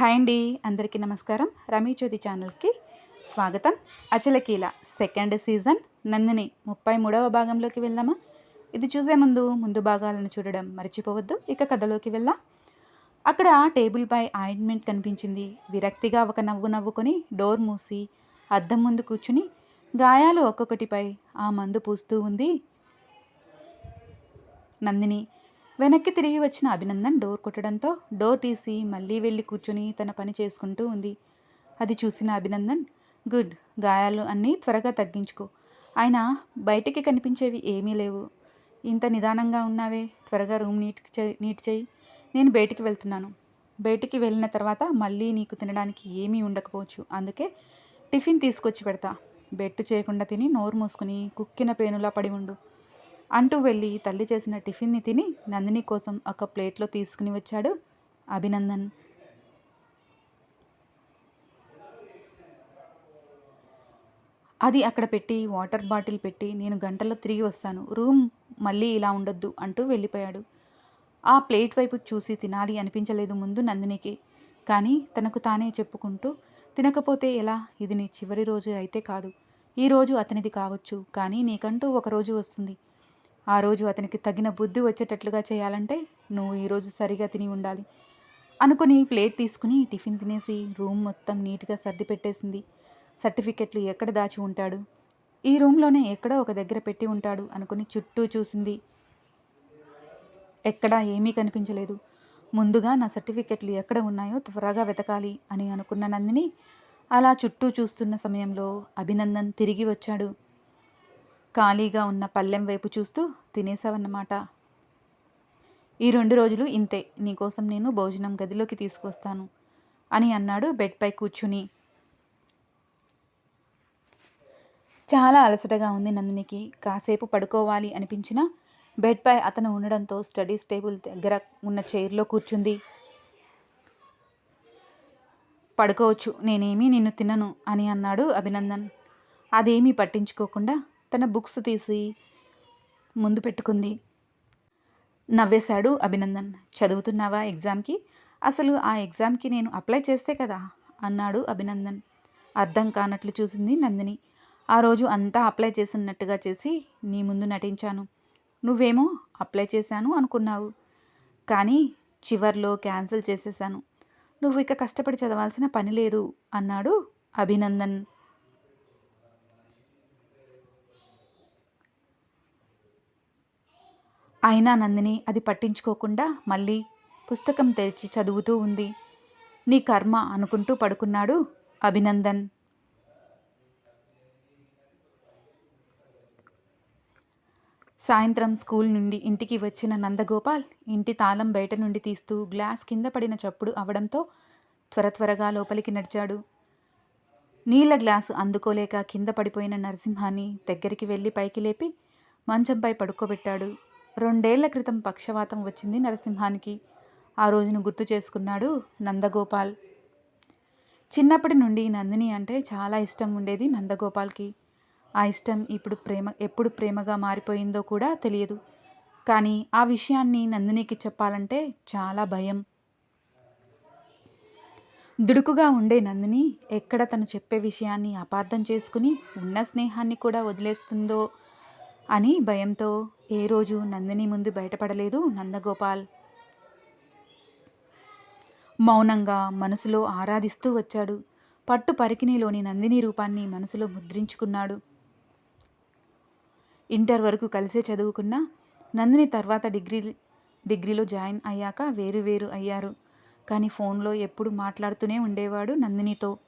Hi అండి అందరికీ నమస్కారం. రమీ జ్యోతి ఛానల్కి స్వాగతం. అచలకీల సెకండ్ సీజన్ నందిని ముప్పై మూడవ భాగంలోకి వెళ్దామా? ఇది చూసే ముందు ముందు భాగాలను చూడడం మర్చిపోవద్దు ఇక కథలోకి వెళ్దాం. అక్కడ టేబుల్పై ఆయింట్మెంట్ కనిపించింది. విరక్తిగా ఒక నవ్వు నవ్వుకొని డోర్ మూసి అద్దం ముందు కూర్చుని గాయాలు ఒక్కొక్కటిపై ఆ మందు పూస్తూ ఉంది. నందిని వెనక్కి తిరిగి వచ్చిన అభినందన్ డోర్ కొట్టడంతో డోర్ తీసి మళ్ళీ వెళ్ళి కూర్చొని తన పని చేసుకుంటూ ఉంది. అది చూసిన అభినందన్ గుడ్ గాయాలు అన్నీ త్వరగా తగ్గించుకో. ఆయన బయటికి కనిపించేవి ఏమీ లేవు. ఇంత నిదానంగా ఉన్నావే త్వరగా రూమ్ నీట్ చేయి నీట్ చేయి. నేను బయటికి వెళ్తున్నాను. బయటికి వెళ్ళిన తర్వాత మళ్ళీ నీకు తినడానికి ఏమీ ఉండకపోవచ్చు. అందుకే టిఫిన్ తీసుకొచ్చి పెడతా. బెట్టు చేయకుండా తిని నోరు మూసుకుని కుక్కిన పేనులా పడి ఉండు. అంటూ వెళ్ళి తల్లి చేసిన టిఫిన్ని తిని నందిని కోసం ఒక ప్లేట్లో తీసుకుని వచ్చాడు. అభినందన్. అది అక్కడ పెట్టి వాటర్ బాటిల్ పెట్టి నేను గంటలో తిరిగి వస్తాను. రూమ్ మళ్ళీ ఇలా ఉండొద్దు అంటూ వెళ్ళిపోయాడు. ఆ ప్లేట్ వైపు చూసి తినాలి అనిపించలేదు ముందు నందినికి. కానీ తనకు తానే చెప్పుకుంటూ తినకపోతే ఎలా? ఇది నీ చివరి రోజు అయితే కాదు. ఈ రోజు అతనిది కావచ్చు. కానీ నీకంటూ ఒక రోజు వస్తుంది. ఆ రోజు అతనికి తగిన బుద్ధి వచ్చేటట్లుగా చేయాలంటే నువ్వు ఈరోజు సరిగా తిని ఉండాలి. అనుకుని ప్లేట్ తీసుకుని టిఫిన్ తినేసి రూమ్ మొత్తం నీట్గా సర్ది పెట్టేసింది. సర్టిఫికెట్లు ఎక్కడ దాచి ఉంటాడు? ఈ రూమ్లోనే ఎక్కడో ఒక దగ్గర పెట్టి ఉంటాడు అనుకుని చుట్టూ చూసింది. ఎక్కడా ఏమీ కనిపించలేదు. ముందుగా నా సర్టిఫికెట్లు ఎక్కడ ఉన్నాయో త్వరగా వెతకాలి అని అనుకున్న నందిని అలా చుట్టూ చూస్తున్న సమయంలో అభినందన్ తిరిగి వచ్చాడు. ఖాళీగా ఉన్న పళ్ళెం వైపు చూస్తూ తినేసావన్నమాట. ఈ రెండు రోజులు ఇంతే నీకోసం నేను భోజనం గదిలోకి తీసుకొస్తాను అని అన్నాడు బెడ్పై కూర్చుని. చాలా అలసటగా ఉంది నందినికి కాసేపు పడుకోవాలి అనిపించినా బెడ్పై అతను ఉండడంతో స్టడీస్ టేబుల్ దగ్గర ఉన్న చైర్లో కూర్చుంది. పడుకోవచ్చు నేనేమీ నిన్ను తినను అని అన్నాడు అభినందన్. అదేమీ పట్టించుకోకుండా తన బుక్స్ తీసి ముందు పెట్టుకుంది. నవ్వేశాడు అభినందన్. చదువుతున్నావా ఎగ్జామ్కి? అసలు ఆ ఎగ్జామ్కి నేను అప్లై చేస్తే కదా? అన్నాడు అభినందన్. అర్థం కానట్లు చూసింది నందిని. ఆ రోజు అంతా అప్లై చేసినట్టుగా చేసి నీ ముందు నటించాను. నువ్వేమో అప్లై చేశాను అనుకున్నావు. కానీ చివర్లో క్యాన్సిల్ చేసేశాను. నువ్వు ఇక కష్టపడి చదవాల్సిన పని లేదు అన్నాడు అభినందన్. అయినా నందిని అది పట్టించుకోకుండా మళ్ళీ పుస్తకం తెరిచి చదువుతూ ఉంది. నీ కర్మ అనుకుంటూ పడుకున్నాడు అభినందన్. సాయంత్రం స్కూల్ నుండి ఇంటికి వచ్చిన నందగోపాల్ ఇంటి తాళం బయట నుండి తీస్తూ గ్లాస్ కింద పడిన చప్పుడు అవడంతో త్వర త్వరగా లోపలికి నడిచాడు. నీళ్ళ గ్లాసు అందుకోలేక కింద పడిపోయిన నరసింహాన్ని దగ్గరికి వెళ్ళి పైకి లేపి మంచంపై పడుకోబెట్టాడు. రెండేళ్ళ క్రితం పక్షవాతం వచ్చింది నరసింహానికి. ఆ రోజును గుర్తు చేసుకున్నాడు నందగోపాల్. చిన్నప్పటి నుండి నందిని అంటే చాలా ఇష్టం ఉండేది నందగోపాల్కి. ఆ ఇష్టం ఇప్పుడు ప్రేమ ఎప్పుడు ప్రేమగా మారిపోయిందో కూడా తెలియదు. కానీ ఆ విషయాన్ని నందినికి చెప్పాలంటే చాలా భయం. దుడుకుగా ఉండే నందిని ఎక్కడ తను చెప్పే విషయాన్ని అపార్థం చేసుకుని ఉన్న స్నేహాన్ని కూడా వదిలేస్తుందో అని భయంతో ఏ రోజు నందిని ముందు బయటపడలేదు నందగోపాల్. మౌనంగా మనసులో ఆరాధిస్తూ వచ్చాడు. పట్టు పరికిణిలోని నందిని రూపాన్ని మనసులో ముద్రించుకున్నాడు. ఇంటర్ వరకు కలిసే చదువుకున్న నందిని తర్వాత డిగ్రీ డిగ్రీలో జాయిన్ అయ్యాక వేరు వేరు అయ్యారు. కానీ ఫోన్లో ఎప్పుడు మాట్లాడుతూనే ఉండేవాడు నందినితో.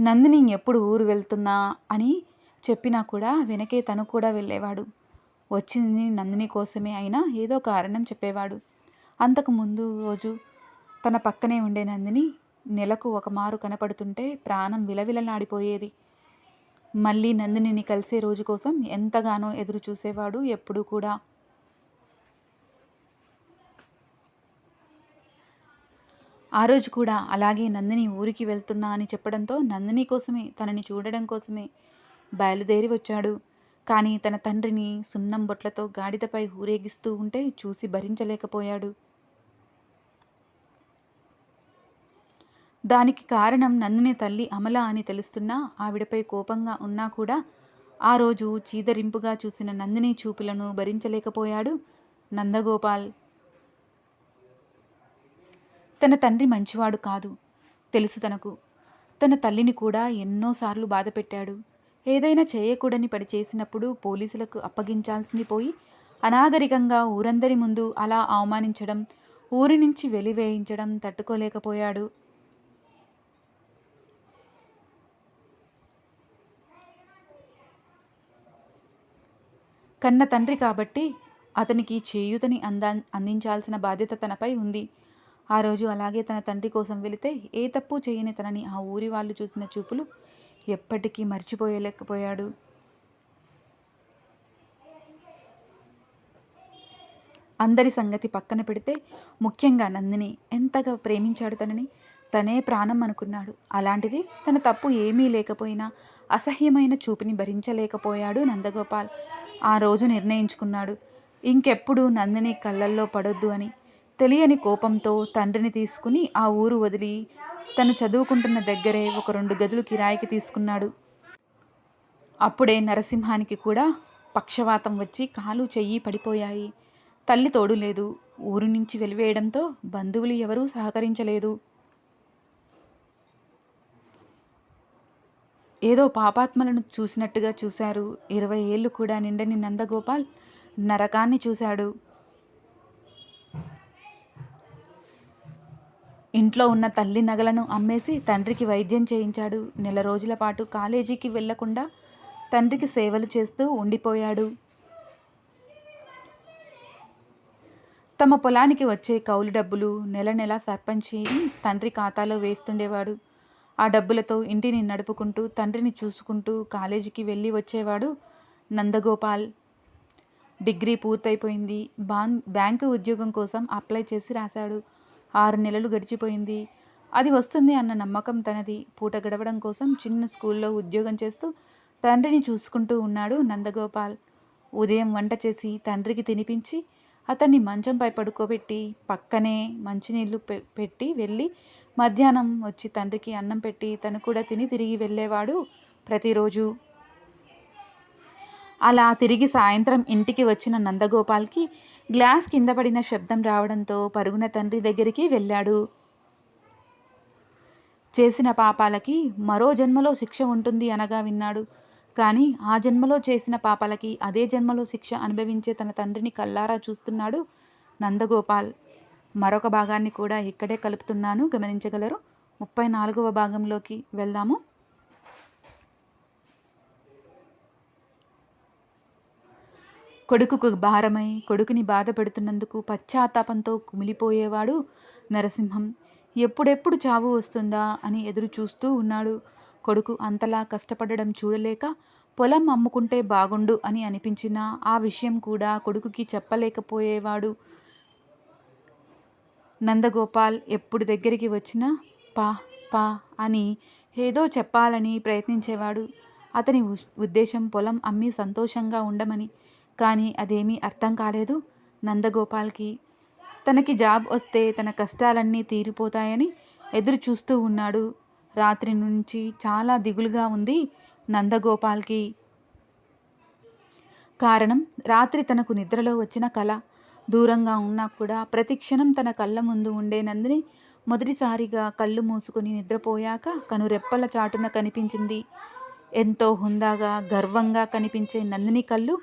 నందిని ఎప్పుడు ఊరు వెళ్తున్నా అని చెప్పినా కూడా వెనకే తను కూడా వెళ్ళేవాడు. వచ్చింది నందిని కోసమే అయినా ఏదో కారణం చెప్పేవాడు. అంతకు ముందు రోజు తన పక్కనే ఉండే నందిని నెలకు ఒక మారు కనపడుతుంటే ప్రాణం విలవిలలాడిపోయేది. మళ్ళీ నందినిని కలిసే రోజు కోసం ఎంతగానో ఎదురు చూసేవాడు ఎప్పుడూ కూడా. ఆ రోజు కూడా అలాగే నందిని ఊరికి వెళ్తున్నా అని చెప్పడంతో నందిని కోసమే తనని చూడడం కోసమే బయలుదేరి వచ్చాడు. కానీ తన తండ్రిని సున్నం బొట్లతో గాడిదపై ఊరేగిస్తూ ఉంటే చూసి భరించలేకపోయాడు. దానికి కారణం నందిని తల్లి అమల అని తెలుస్తున్నా ఆవిడపై కోపంగా ఉన్నా కూడా ఆ రోజు చీదరింపుగా చూసిన నందిని చూపులను భరించలేకపోయాడు నందగోపాల్. తన తండ్రి మంచివాడు కాదు తెలుసు తనకు. తన తల్లిని కూడా ఎన్నోసార్లు బాధపెట్టాడు. ఏదైనా చేయకూడని పని చేసినప్పుడు పోలీసులకు అప్పగించాల్సింది పోయి అనాగరికంగా ఊరందరి ముందు అలా అవమానించడం ఊరి నుంచి వెలివేయించడం తట్టుకోలేకపోయాడు. కన్న తండ్రి కాబట్టి అతనికి చేయూతని అందా అందించాల్సిన బాధ్యత తనపై ఉంది. ఆ రోజు అలాగే తన తండ్రి కోసం వెళితే ఏ తప్పు చేయని తనని ఆ ఊరి వాళ్ళు చూసిన చూపులు ఎప్పటికీ మర్చిపోయలేకపోయాడు. అందరి సంగతి పక్కన పెడితే ముఖ్యంగా నందిని ఎంతగా ప్రేమించాడు తనని? తనే ప్రాణం అనుకున్నాడు. అలాంటిది తన తప్పు ఏమీ లేకపోయినా అసహ్యమైన చూపుని భరించలేకపోయాడు నందగోపాల్. ఆ రోజు నిర్ణయించుకున్నాడు. ఇంకెప్పుడు నందిని కళ్ళల్లో పడొద్దు అని తెలియని కోపంతో తండ్రిని తీసుకుని ఆ ఊరు వదిలి తను చదువుకుంటున్న దగ్గరే ఒక రెండు గదులు కిరాయికి తీసుకున్నాడు. అప్పుడే నరసింహానికి కూడా పక్షవాతం వచ్చి కాలు చెయ్యి పడిపోయాయి. తల్లి తోడు లేదు. ఊరు నుంచి వెలివేయడంతో బంధువులు ఎవరూ సహకరించలేదు. ఏదో పాపాత్మలను చూసినట్టుగా చూశారు. ఇరవై ఏళ్ళు కూడా నిండని నందగోపాల్ నరకాన్ని చూశాడు. ఇంట్లో ఉన్న తల్లి నగలను అమ్మేసి తండ్రికి వైద్యం చేయించాడు. నెల రోజుల పాటు కాలేజీకి వెళ్ళకుండా తండ్రికి సేవలు చేస్తూ ఉండిపోయాడు. తమ పొలానికి వచ్చే కౌలు డబ్బులు నెల నెల సర్పంచి తండ్రి ఖాతాలో వేస్తుండేవాడు. ఆ డబ్బులతో ఇంటిని నడుపుకుంటూ తండ్రిని చూసుకుంటూ కాలేజీకి వెళ్ళి వచ్చేవాడు నందగోపాల్. డిగ్రీ పూర్తయిపోయింది. బాన్ బ్యాంకు ఉద్యోగం కోసం అప్లై చేసి రాశాడు. ఆరు నెలలు గడిచిపోయింది. అది వస్తుంది అన్న నమ్మకం తనది. పూట గడవడం కోసం చిన్న స్కూల్లో ఉద్యోగం చేస్తూ తండ్రిని చూసుకుంటూ ఉన్నాడు నందగోపాల్. ఉదయం వంట చేసి తండ్రికి తినిపించి అతన్ని మంచంపై పడుకోబెట్టి పక్కనే మంచినీళ్ళు పెట్టి వెళ్ళి మధ్యాహ్నం వచ్చి తండ్రికి అన్నం పెట్టి తను కూడా తిని తిరిగి వెళ్ళేవాడు ప్రతిరోజు. అలా తిరిగి సాయంత్రం ఇంటికి వచ్చిన నందగోపాల్కి గ్లాస్ కింద పడిన శబ్దం రావడంతో పరుగున తండ్రి దగ్గరికి వెళ్ళాడు. చేసిన పాపాలకి మరో జన్మలో శిక్ష ఉంటుంది అనగా విన్నాడు. కానీ ఆ జన్మలో చేసిన పాపాలకి అదే జన్మలో శిక్ష అనుభవించే తన తండ్రిని కల్లారా చూస్తున్నాడు నందగోపాల్. మరొక భాగాన్ని కూడా ఇక్కడే కలుపుతున్నాను. గమనించగలరు? ముప్పై నాలుగవ భాగంలోకి వెళ్దాము. కొడుకుకు భారమై కొడుకుని బాధ పెడుతున్నందుకు పశ్చాత్తాపంతో కుమిలిపోయేవాడు నరసింహం. ఎప్పుడెప్పుడు చావు వస్తుందా అని ఎదురు చూస్తూ ఉన్నాడు. కొడుకు అంతలా కష్టపడడం చూడలేక పొలం అమ్ముకుంటే బాగుండు అని అనిపించినా ఆ విషయం కూడా కొడుకుకి చెప్పలేకపోయేవాడు. నందగోపాల్ ఎప్పుడు దగ్గరికి వచ్చినా పా పా అని ఏదో చెప్పాలని ప్రయత్నించేవాడు. అతని ఉద్దేశం పొలం అమ్మి సంతోషంగా ఉండమని కానీ అదేమీ అర్థం కాలేదు. నందగోపాల్కి తనకి జాబ్ వస్తే తన కష్టాలన్నీ తీరిపోతాయని ఎదురు చూస్తూ ఉన్నాడు. రాత్రి నుంచి చాలా దిగులుగా ఉంది నందగోపాల్కి. కారణం రాత్రి తనకు నిద్రలో వచ్చిన కళ. దూరంగా ఉన్నా కూడా ప్రతి క్షణం తన కళ్ళ ముందు ఉండే నందిని మొదటిసారిగా కళ్ళు మూసుకొని నిద్రపోయాక కనురెప్పల చాటున కనిపించింది. ఎంతో హుందాగా గర్వంగా కనిపించే నందిని కళ్ళు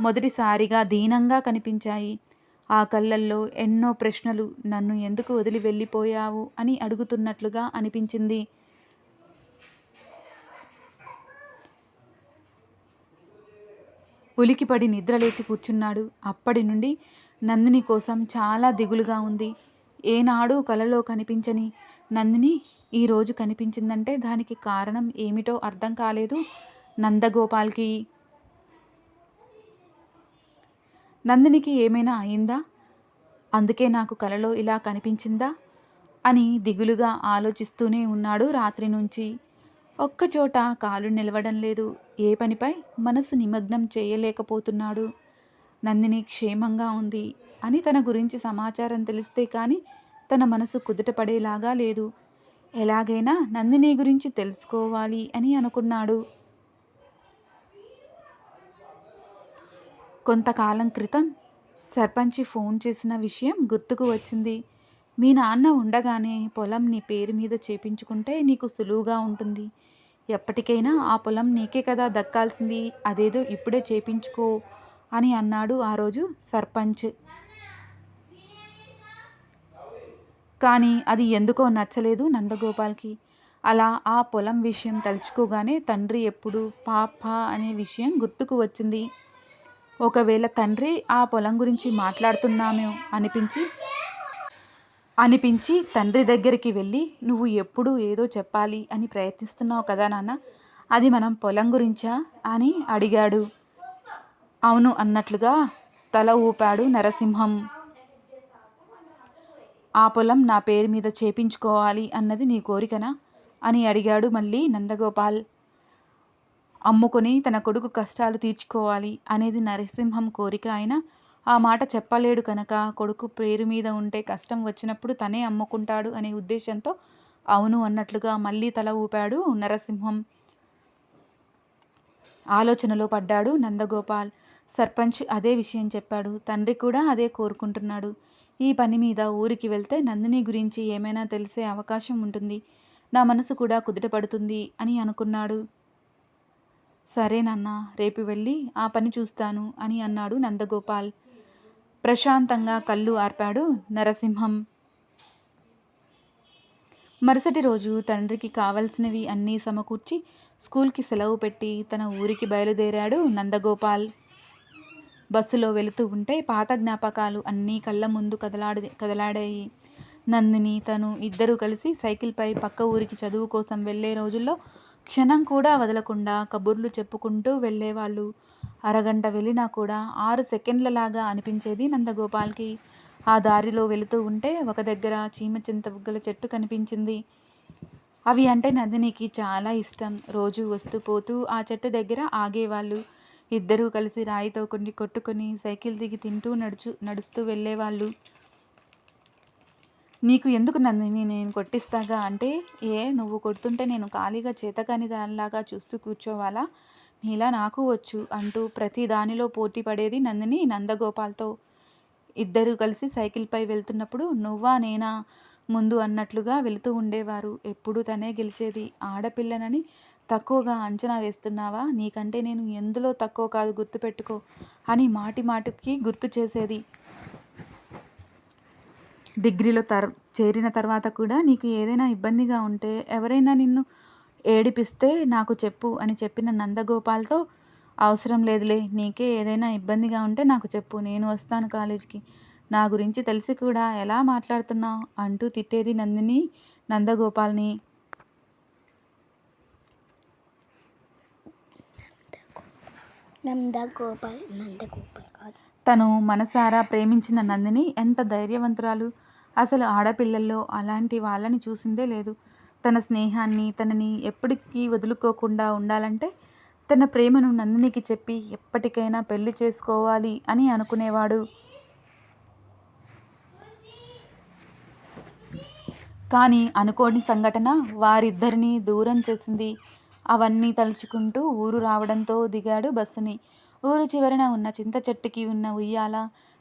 మొదటిసారిగా దీనంగా కనిపించాయి. ఆ కళ్ళల్లో ఎన్నో ప్రశ్నలు నన్ను ఎందుకు వదిలి వెళ్ళిపోయావు అని అడుగుతున్నట్లుగా అనిపించింది. ఉలికిపడి నిద్రలేచి కూర్చున్నాడు. అప్పటి నుండి నందిని కోసం చాలా దిగులుగా ఉంది. ఏనాడు కలలో కనిపించని నందిని ఈరోజు కనిపించిందంటే దానికి కారణం ఏమిటో అర్థం కాలేదు. నందగోపాల్కి నందినికి ఏమైనా అయిందా? అందుకే నాకు కలలో ఇలా కనిపించిందా? అని దిగులుగా ఆలోచిస్తూనే ఉన్నాడు రాత్రి నుంచి. ఒక్కచోట కాలు నిలవడం లేదు. ఏ పనిపై మనసు నిమగ్నం చేయలేకపోతున్నాడు. నందిని క్షేమంగా ఉంది అని తన గురించి సమాచారం తెలిస్తే కానీ తన మనసు కుదుటపడేలాగా లేదు. ఎలాగైనా నందిని గురించి తెలుసుకోవాలి అని అనుకున్నాడు. కొంతకాలం క్రితం సర్పంచి ఫోన్ చేసిన విషయం గుర్తుకు వచ్చింది. మీ నాన్న ఉండగానే పొలం నీ పేరు మీద చేపించుకుంటే నీకు సులువుగా ఉంటుంది. ఎప్పటికైనా ఆ పొలం నీకే కదా దక్కాల్సింది. అదేదో ఇప్పుడే చేపించుకో అని అన్నాడు ఆ రోజు సర్పంచ్. కానీ అది ఎందుకో నచ్చలేదు నందగోపాల్కి. అలా ఆ పొలం విషయం తలుచుకోగానే తండ్రి ఎప్పుడు పాప అనే విషయం గుర్తుకు వచ్చింది. ఒకవేళ తండ్రి ఆ పొలం గురించి మాట్లాడుతున్నామే అనిపించి అనిపించి తండ్రి దగ్గరికి వెళ్ళి నువ్వు ఎప్పుడు ఏదో చెప్పాలి అని ప్రయత్నిస్తున్నావు కదా నాన్న అది మనం పొలం గురించా? అని అడిగాడు. అవును అన్నట్లుగా తల ఊపాడు నరసింహం. ఆ పొలం నా పేరు మీద చేపించుకోవాలి అన్నది నీ కోరికనా? అని అడిగాడు మళ్ళీ నందగోపాల్. అమ్ముకొని తన కొడుకు కష్టాలు తీర్చుకోవాలి అనేది నరసింహం కోరిక అయినా ఆ మాట చెప్పలేడు కనుక కొడుకు పేరు మీద ఉంటే కష్టం వచ్చినప్పుడు తనే అమ్ముకుంటాడు అనే ఉద్దేశంతో అవును అన్నట్లుగా మళ్ళీ తల ఊపాడు నరసింహం. ఆలోచనలో పడ్డాడు నందగోపాల్. సర్పంచ్ అదే విషయం చెప్పాడు. తండ్రి కూడా అదే కోరుకుంటున్నాడు. ఈ పని మీద ఊరికి వెళ్తే నందిని గురించి ఏమైనా తెలిసే అవకాశం ఉంటుంది. నా మనసు కూడా కుదుటపడుతుంది అని అనుకున్నాడు. సరేనన్నా రేపు వెళ్ళి ఆ పని చూస్తాను అని అన్నాడు నందగోపాల్. ప్రశాంతంగా కళ్ళు ఆర్పాడు నరసింహం. మరుసటి రోజు తండ్రికి కావలసినవి అన్నీ సమకూర్చి స్కూల్కి సెలవు పెట్టి తన ఊరికి బయలుదేరాడు నందగోపాల్. బస్సులో వెళుతూ ఉంటే పాత జ్ఞాపకాలు అన్నీ కళ్ళ ముందు కదలాడి కదలాడాయి. నందిని తను ఇద్దరూ కలిసి సైకిల్పై పక్క ఊరికి చదువు కోసం వెళ్ళే రోజుల్లో క్షణం కూడా వదలకుండా కబుర్లు చెప్పుకుంటూ వెళ్ళేవాళ్ళు. అరగంట వెళ్ళినా కూడా ఆరు సెకండ్లలాగా అనిపించేది నందగోపాల్కి. ఆ దారిలో వెళుతూ ఉంటే ఒక దగ్గర చీమ చింతబుగ్గల చెట్టు కనిపించింది. అవి అంటే నందినికి చాలా ఇష్టం. రోజు వస్తూ పోతూ ఆ చెట్టు దగ్గర ఆగేవాళ్ళు. ఇద్దరూ కలిసి రాయితో కొన్ని కొట్టుకొని సైకిల్ దిగి తింటూ నడుచు నడుస్తూ వెళ్ళేవాళ్ళు. నీకు ఎందుకు నందిని నేను కొట్టిస్తాగా? అంటే ఏ నువ్వు కొడుతుంటే నేను ఖాళీగా చేతకాని దానిలాగా చూస్తూ కూర్చోవాలా? నీలా నాకు వచ్చు అంటూ ప్రతి దానిలో పోటీ పడేది నందిని నందగోపాల్తో. ఇద్దరు కలిసి సైకిల్పై వెళ్తున్నప్పుడు నువ్వా నేనా ముందు అన్నట్లుగా వెళుతూ ఉండేవారు. ఎప్పుడూ తనే గెలిచేది. ఆడపిల్లనని తక్కువగా అంచనా వేస్తున్నావా? నీకంటే నేను ఎందులో తక్కువ కాదు గుర్తుపెట్టుకో అని మాటి మాటికి గుర్తు చేసేది. డిగ్రీలో తర్ చేరిన తర్వాత కూడా నీకు ఏదైనా ఇబ్బందిగా ఉంటే ఎవరైనా నిన్ను ఏడిపిస్తే నాకు చెప్పు అని చెప్పిన నందగోపాల్తో అవసరం లేదులే నీకే ఏదైనా ఇబ్బందిగా ఉంటే నాకు చెప్పు నేను వస్తాను కాలేజీకి. నా గురించి తెలిసి కూడా ఎలా మాట్లాడుతున్నావు అంటూ తిట్టేది నందిని నందగోపాల్ని. నందగోపాల్ నందగోపాల్. తను మనసారా ప్రేమించిన నందిని ఎంత ధైర్యవంతురాలు. అసలు ఆడపిల్లల్లో అలాంటి వాళ్ళని చూసిందే లేదు. తన స్నేహాన్ని తనని ఎప్పటికీ వదులుకోకుండా ఉండాలంటే తన ప్రేమను నందినికి చెప్పి ఎప్పటికైనా పెళ్ళి చేసుకోవాలి అని అనుకునేవాడు. కానీ అనుకోని సంఘటన వారిద్దరినీ దూరం చేసింది. అవన్నీ తలుచుకుంటూ ఊరు రావడంతో దిగాడు బస్సుని. ఊరు చివరన ఉన్న చింత చెట్టుకి ఉన్న ఉయ్యాల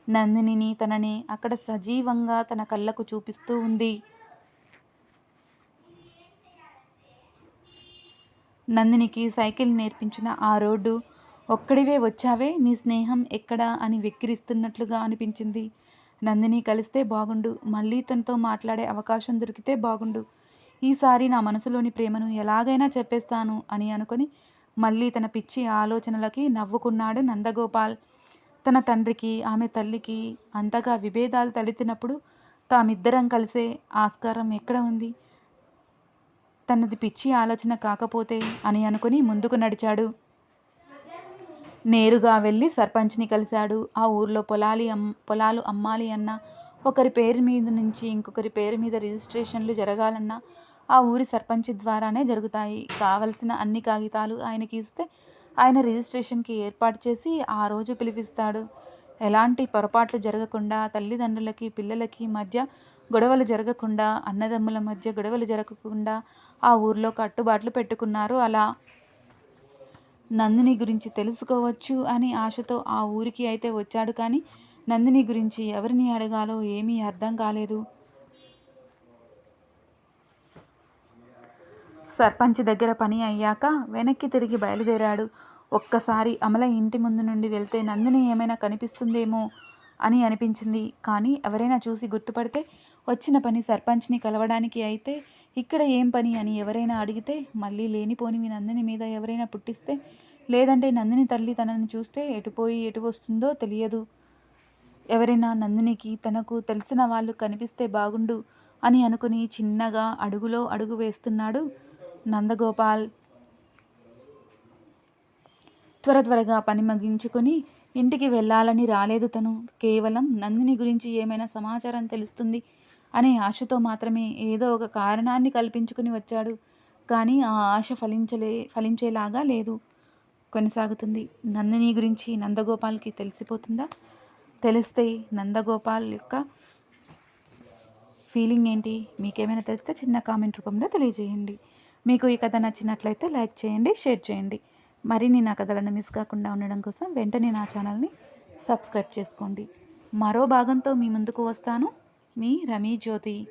నందినిని తనని అక్కడ సజీవంగా తన కళ్ళకు చూపిస్తూ ఉంది. నందినికి సైకిల్ నేర్పించిన ఆ రోడ్డు ఒక్కడివే వచ్చావే నీ స్నేహం ఎక్కడా? అని వెక్కిరిస్తున్నట్లుగా అనిపించింది. నందిని కలిస్తే బాగుండు మళ్ళీ తనతో మాట్లాడే అవకాశం దొరికితే బాగుండు. ఈసారి నా మనసులోని ప్రేమను ఎలాగైనా చెప్పేస్తాను అని అనుకొని మళ్ళీ తన పిచ్చి ఆలోచనలకి నవ్వుకున్నాడు నందగోపాల్. తన తండ్రికి ఆమె తల్లికి అంతగా విభేదాలు తలెత్తినప్పుడు తామిద్దరం కలిసే ఆస్కారం ఎక్కడ ఉంది? తనది పిచ్చి ఆలోచన కాకపోతే అని అనుకుని ముందుకు నడిచాడు. నేరుగా వెళ్ళి సర్పంచ్ని కలిశాడు. ఆ ఊర్లో పొలాలి అమ్ పొలాలు అమ్మాలి అన్నా ఒకరి పేరు మీద నుంచి ఇంకొకరి పేరు మీద రిజిస్ట్రేషన్లు జరగాలన్నా ఆ ఊరి సర్పంచ్ ద్వారానే జరుగుతాయి. కావలసిన అన్ని కాగితాలు ఆయనకి ఇస్తే ఆయన రిజిస్ట్రేషన్కి ఏర్పాటు చేసి ఆ రోజు పిలిపిస్తాడు. ఎలాంటి పొరపాట్లు జరగకుండా తల్లిదండ్రులకి పిల్లలకి మధ్య గొడవలు జరగకుండా అన్నదమ్ముల మధ్య గొడవలు జరగకుండా ఆ ఊర్లో కట్టుబాట్లు పెట్టుకున్నారు. అలా నందిని గురించి తెలుసుకోవచ్చు అని ఆశతో ఆ ఊరికి అయితే వచ్చాడు కానీ నందిని గురించి ఎవరిని అడగాలో ఏమీ అర్థం కాలేదు. సర్పంచ్ దగ్గర పని అయ్యాక వెనక్కి తిరిగి బయలుదేరాడు. ఒక్కసారి అమల ఇంటి ముందు నుండి వెళ్తే నందిని ఏమైనా కనిపిస్తుందేమో అని అనిపించింది. కానీ ఎవరైనా చూసి గుర్తుపడితే వచ్చిన పని సర్పంచ్ని కలవడానికి అయితే ఇక్కడ ఏం పని అని ఎవరైనా అడిగితే మళ్ళీ లేనిపోనివి నందిని మీద ఎవరైనా పుట్టిస్తే లేదంటే నందిని తల్లి తనని చూస్తే ఎటుపోయి ఎటు వస్తుందో తెలియదు. ఎవరైనా నందినికి తనకు తెలిసిన వాళ్ళు కనిపిస్తే బాగుండు అని అనుకుని చిన్నగా అడుగులో అడుగు వేస్తున్నాడు నందగోపాల్. త్వర త్వరగా పని ముగించుకొని ఇంటికి వెళ్ళాలని రాలేదు తను. కేవలం నందిని గురించి ఏమైనా సమాచారం తెలుస్తుంది అనే ఆశతో మాత్రమే ఏదో ఒక కారణాన్ని కల్పించుకుని వచ్చాడు. కానీ ఆ ఆశ ఫలించలే ఫలించేలాగా లేదు. కొనసాగుతుంది. నందిని గురించి నందగోపాల్కి తెలిసిపోతుందా? తెలిస్తే నందగోపాల్ యొక్క ఫీలింగ్ ఏంటి? మీకేమైనా తెలిస్తే చిన్న కామెంట్ రూపంలో తెలియజేయండి. మీకు ఈ కథ నచ్చినట్లయితే లైక్ చేయండి షేర్ చేయండి. మరిన్ని నా కథలను మిస్ కాకుండా ఉండడం కోసం వెంటనే నా ఛానల్ని సబ్స్క్రైబ్ చేసుకోండి. మరో భాగంతో మీ ముందుకు వస్తాను. మీ రమీ జ్యోతి.